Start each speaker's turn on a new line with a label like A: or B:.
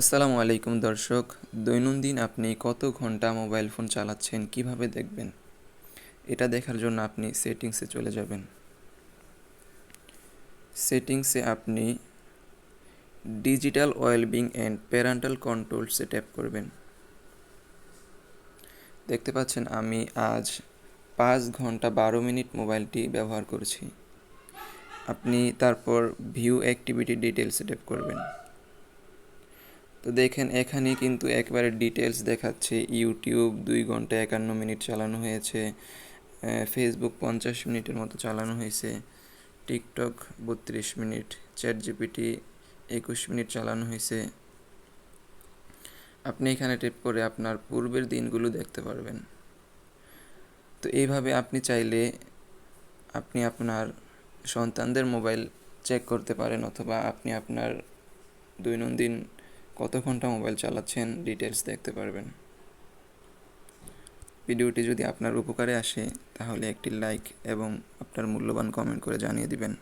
A: আসসালামু আলাইকুম দর্শক, দৈনন্দিন আপনি কত ঘণ্টা মোবাইল ফোন চালাচ্ছেন, কীভাবে দেখবেন? এটা দেখার জন্য আপনি সেটিংসে চলে যাবেন। সেটিংসে আপনি ডিজিটাল ওয়েলবিং অ্যান্ড প্যারেন্টাল কন্ট্রোলসে ট্যাপ করবেন। দেখতে পাচ্ছেন, আমি আজ পাঁচ ঘণ্টা বারো মিনিট মোবাইলটি ব্যবহার করছি। আপনি তারপর ভিউ অ্যাক্টিভিটি ডিটেলসে ট্যাপ করবেন। তো দেখেন এখানে কিন্তু একবারে ডিটেলস দেখাচ্ছে। ইউটিউব দুই ঘণ্টা একান্ন মিনিট চালানো হয়েছে। ফেসবুক পঞ্চাশ মিনিটের মতো চালানো হয়েছে। টিকটক বত্রিশ মিনিট। চ্যাট জিপিটি একুশ মিনিট চালানো হয়েছে। আপনি এখানে টেপ করে আপনার পূর্বের দিনগুলো দেখতে পারবেন। তো এইভাবে আপনি চাইলে আপনি আপনার সন্তানদের মোবাইল চেক করতে পারেন, অথবা আপনি আপনার দৈনন্দিন কত ঘণ্টা মোবাইল চালাচ্ছেন ডিটেলস দেখতে পারবেন। ভিডিওটি যদি আপনার উপকারে আসে, তাহলে একটি লাইক এবং আপনার মূল্যবান কমেন্ট করে জানিয়ে দিবেন।